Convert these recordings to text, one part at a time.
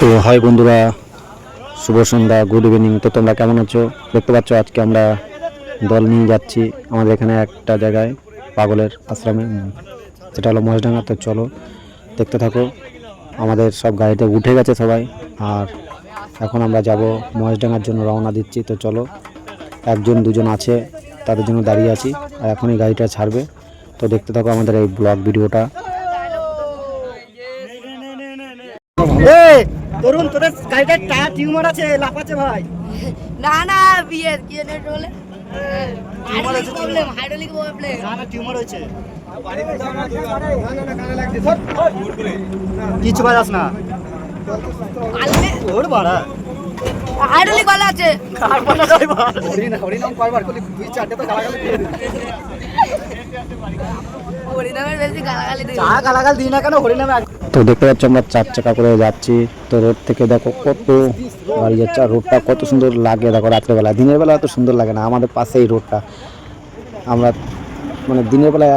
তো হাই বন্ধুরা, শুভ সন্ধ্যা, good evening. তো তোমরা কেমন আছো? দেখতে পাচ্ছ আজকে আমরা দল নিয়ে যাচ্ছি আমাদের এখানে একটা জায়গায়, পাগলের আশ্রমে। সেটা হলো মহেশডাঙ্গা, তো চলো দেখতে থাকো। আমাদের সব গাড়িতে উঠে গেছে সবাই, আর এখন আমরা যাব মহেশডাঙ্গার জন্য রওনা দিচ্ছি। তো চলো, একজন, দুজন আছে, তাদের জন্য দাঁড়িয়ে আছি, আর এখনই গাড়িটা ছাড়বে। তো দেখতে থাকো আমাদের এই ব্লগ ভিডিওটা এই তরুণ তোদের গাড়িটার টায়ার টিউমার আছে লাফাচ্ছে ভাই। না না বিয়ে বিয়ে নেট হলে। প্রবলেম হাইড্রোলিক প্রবলেম না না টিউমার হয়েছে কিছু বাজাস না। ওর বাড়া। হাইড্রোলিক ভালো আছে। কারবানা ড্রাইভার হরিনাম কয়বার করলি? দুই চারটে তো গালাগালি দিয়ে দিবি হরিনামের বেশি গালাগালি দিই গালাগাল দিই না কেন হরিনামে তো দেখতে পাচ্ছ আমরা চার চাকা করে যাচ্ছি। তো রোড থেকে দেখো কত গাড়ি যাচ্ছে, আর রোডটা কত সুন্দর লাগে দেখো রাত্রেবেলা। দিনের বেলা এত সুন্দর লাগে না, আমাদের পাশে এই রোডটা। আমরা মানে দিনের বেলা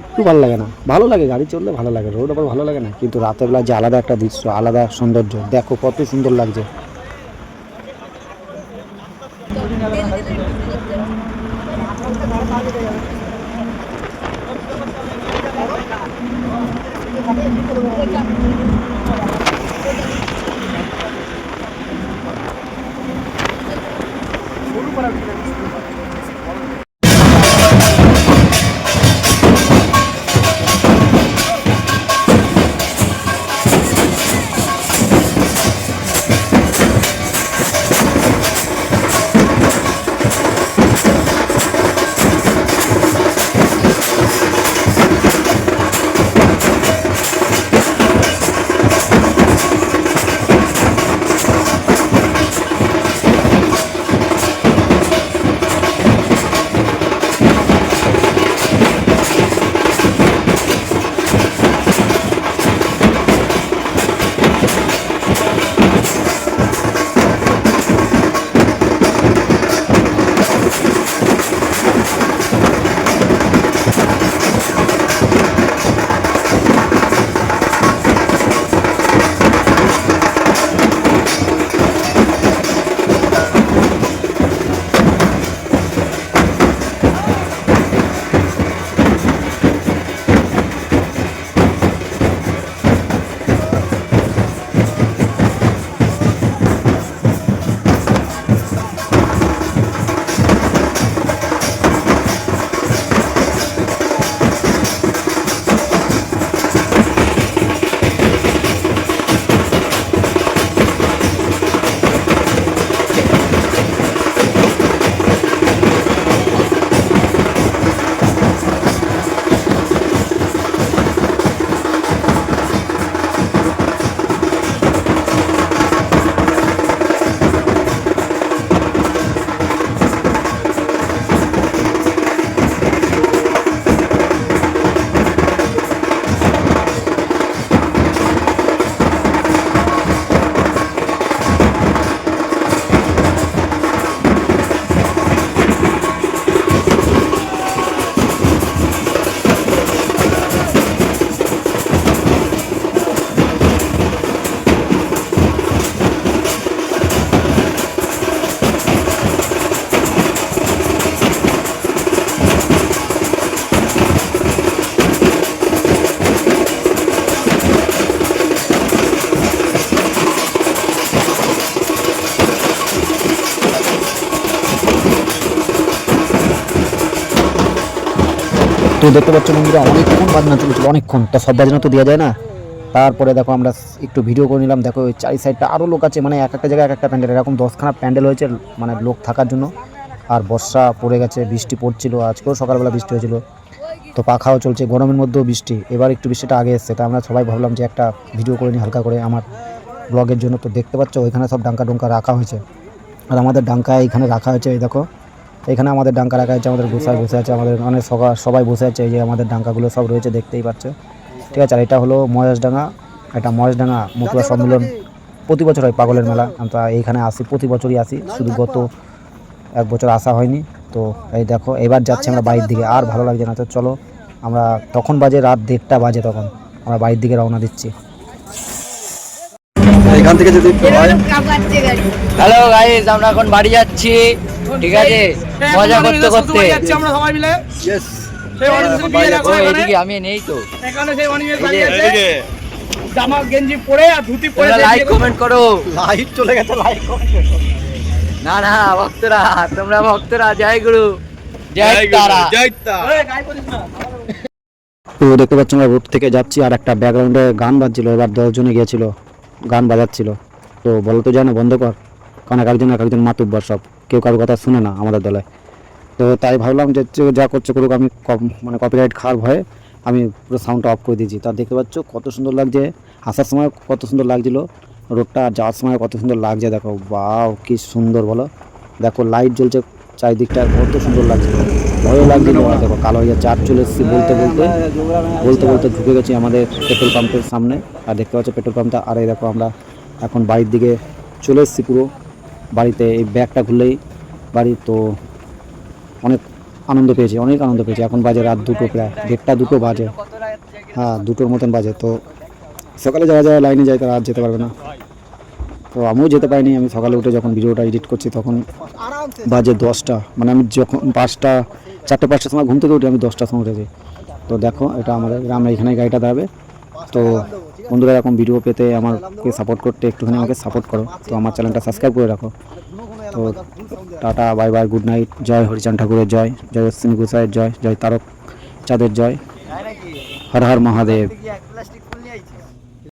একটু ভালো লাগে না। ভালো লাগে, গাড়ি চললে ভালো লাগে, রোড আবার ভালো লাগে না। কিন্তু রাতের বেলা যে আলাদা একটা দৃশ্য, আলাদা সৌন্দর্য, দেখো কত সুন্দর লাগছে। Por para তো দেখতে পাচ্ছ বন্ধুরা, অনেকক্ষণ বাজনা চলেছিল, অনেকক্ষণ। তা সব বাজনা তো দেওয়া যায় না। তারপরে দেখো আমরা একটু ভিডিও করে নিলাম। দেখো চারি সাইডটা আরও লোক আছে মানে এক একটা জায়গায় এক একটা প্যান্ডেল। এরকম দশখানা প্যান্ডেল হয়েছে মানে লোক থাকার জন্য। আর বর্ষা পড়ে গেছে, বৃষ্টি পড়ছিল, আজকেও সকালবেলা বৃষ্টি হয়েছিল। তো পাখাও চলছে, গরমের মধ্যেও বৃষ্টি। এবার একটু বৃষ্টিটা আগে এসছে, তা আমরা সবাই ভাবলাম যে একটা ভিডিও করে নিই হালকা করে আমার ব্লগের জন্য। তো দেখতে পাচ্ছ, ওইখানে সব ডাঙ্কা ডুঙ্কা রাখা হয়েছে। আর আমাদের ডাঙ্কা এখানে রাখা হয়েছে, এই দেখো। এখানে আমাদের ডাঙ্কা রাখা হয়েছে আমাদের গোসায় বসে আছে আমাদের অনেক সবাই বসে আছে এই যে আমাদের ডাঙ্কাগুলো সব রয়েছে দেখতেই পাচ্ছে। ঠিক আছে আর এটা হলো মহেশডাঙ্গা এটা মহেশডাঙ্গা মতুয়া সম্মেলন প্রতি বছর হয় পাগলের মেলা আমরা এইখানে আসি প্রতি বছরই আসি শুধু গত এক বছর আসা হয়নি তো এই দেখো এবার যাচ্ছি আমরা বাড়ির দিকে আর ভালো লাগছে না তো চলো আমরা তখন বাজে রাত দেড়টা বাজে তখন আমরা বাড়ির দিকে রওনা দিচ্ছি। এখান থেকে যদি হয় হ্যালো গাইস আমরা এখন বাড়ি যাচ্ছি। ঠিক আছে মজা করতে করতে। আমরা সবাই মিলে। আমি নেই তো। এখানে সেই অনিমেষ এই দাঁড়িয়ে আছে জামা গেঞ্জি পরে আর ধুতি পরে লাইক কমেন্ট করো। লাইট চলে গেছে লাইট না না ভক্তরা তোমরা ভক্তরা জয় গুরু। জয় তারা। করে- এই, গায়ে পড়িস না। তো দেখতে পাচ্ছি আমরা রোড থেকে যাচ্ছি আর একটা ব্যাকগ্রাউন্ডে গান বাজছিল এবার দশজনে গিয়েছিল গান বাজাচ্ছিল। তো বলো তো যায় বন্ধ কর। কারণ এক একজন এক একজন মাতুব্বর সব। কেউ কারোর কথা শুনে না আমাদের দলে। তো তাই ভাবলাম যে যে করছে করুক, আমি মানে কপিরাইট খাওয়ার ভয়ে আমি পুরো সাউন্ডটা অফ করে দিয়েছি। তা দেখতে পাচ্ছ কত সুন্দর লাগছে, আসার সময় কত সুন্দর লাগছিল, রোডটা যাওয়ার সময় কত সুন্দর লাগছে, দেখো বাও কি সুন্দর বলো। দেখো লাইট জ্বলছে চারিদিকটা, কত সুন্দর লাগছে। ভয়ও লাগছিল দেখো, কালো হয়ে চাপ চলে এসেছি বলতে বলতে। বলতে বলতে ঢুকে গেছি আমাদের পেট্রোল পাম্পের সামনে। আর দেখতে পাচ্ছ পেট্রোল পাম্পটা আর এই দেখো, আমরা এখন বাড়ির দিকে চলে এসেছি পুরো। বাড়িতে এই ব্যাগটা খুললেই বাড়ি তো অনেক আনন্দ পেয়েছি, অনেক আনন্দ পেয়েছি। এখন বাজে রাত দুটো প্রায়, দেড়টা দুটো বাজে। হ্যাঁ দুটোর মতন বাজে। তো সকালে যারা যায়, লাইনে যায়, তারা আর যেতে পারবে না। তো আমিও যেতে পারিনি। আমি সকালে উঠে যখন ভিডিওটা এডিট করছি, তখন বাজে দশটা। মানে আমি যখন পাঁচটা, চারটে পাঁচটার সময় ঘুম থেকে উঠে, আমি দশটার সময় উঠেছি। তো দেখো, এটা আমাদের গ্রামে এখানে গাড়িটা দাঁড়াবে। তো বন্ধুরা, এরকম ভিডিও পেতে আমাকে সাপোর্ট করতে একটুখানি আমাকে সাপোর্ট করো। তো আমার চ্যানেলটা সাবস্ক্রাইব করে রাখো। তো tata bye bye good night জয় হরিচান ঠাকুরের জয় জয় অশ্বিনী গোসাইয়ের জয় জয় তারক চাঁদের জয়। হর হর মহাদেব।